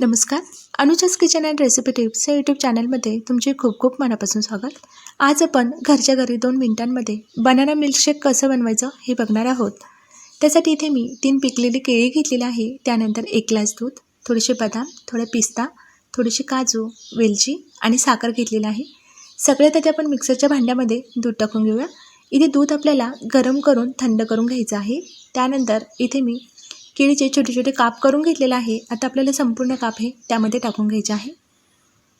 नमस्कार. अनुजाच kitchen and recipe tips या यूट्यूब चॅनलमध्ये तुमचे खूप खूप मनापासून स्वागत. आज आपण घरच्या घरी दोन मिनिटांमध्ये बनाना मिल्कशेक कसं बनवायचं हे बघणार आहोत. त्यासाठी इथे मी तीन पिकलेली केळी घेतलेली आहे. त्यानंतर एक ग्लास दूध थोडेसे बदाम थोडा पिस्ता थोडेसे काजू वेलची आणि साखर घेतलेली आहे. सगळ्यात आधी आपण मिक्सरच्या भांड्यामध्ये दूध टाकून घेऊया. इथे दूध आपल्याला गरम करून थंड करून घ्यायचं आहे. त्यानंतर इथे मी केळीचे छोटे छोटे काप करून घेतलेलं आहे. आता आपल्याला संपूर्ण काप हे त्यामध्ये टाकून घ्यायचे आहे.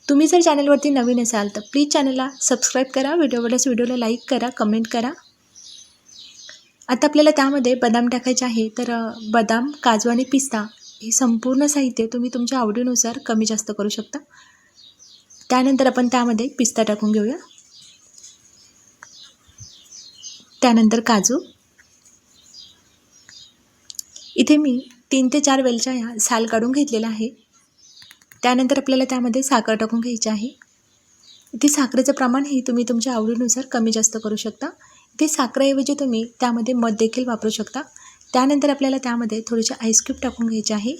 तुम्ही जर चॅनलवरती नवीन असाल तर प्लीज चॅनलला सबस्क्राईब करा. व्हिडिओवरच व्हिडिओला लाईक करा कमेंट करा. आता आपल्याला त्यामध्ये बदाम टाकायचे आहे. तर बदाम काजू आणि पिस्ता हे संपूर्ण साहित्य तुम्ही तुमच्या आवडीनुसार कमी जास्त करू शकता. त्यानंतर आपण त्यामध्ये पिस्ता टाकून घेऊया. त्यानंतर काजू. इथे मी तीन ते चार वेलच्या ह्या साल काढून घेतलेला आहे. त्यानंतर आपल्याला त्यामध्ये साखर टाकून घ्यायची आहे. इथे साखरेचं प्रमाण हे तुम्ही तुमच्या आवडीनुसार कमी जास्त करू शकता. इथे साखरेऐवजी तुम्ही त्यामध्ये मध देखील वापरू शकता. त्यानंतर आपल्याला त्यामध्ये थोडेसे आईस्क्यूब टाकून घ्यायचे आहे.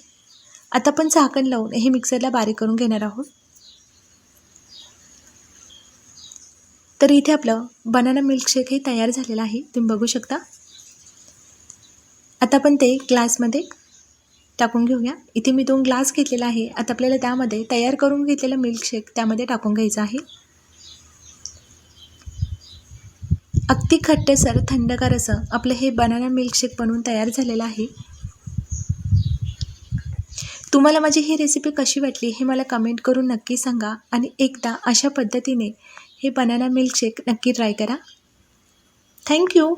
आता आपण झाकण लावून हे मिक्सरला बारीक करून घेणार आहोत. तर इथे आपलं बनाना मिल्कशेक हे तयार झालेलं आहे. तुम्ही बघू शकता. आता आपण ते ग्लासमध्ये टाकून घेऊया. इथे मी दोन ग्लास घेतलेला आहे. आता आपल्याला त्यामध्ये तयार करून घेतलेलं मिल्कशेक त्यामध्ये टाकून घ्यायचं आहे. अगदी खट्टेसर थंडगार असं आपलं हे बनाना मिल्कशेक बनवून तयार झालेलं आहे. तुम्हाला माझी ही रेसिपी कशी वाटली हे मला कमेंट करून नक्की सांगा आणि एकदा अशा पद्धतीने हे बनाना मिल्कशेक नक्की ट्राय करा. Thank you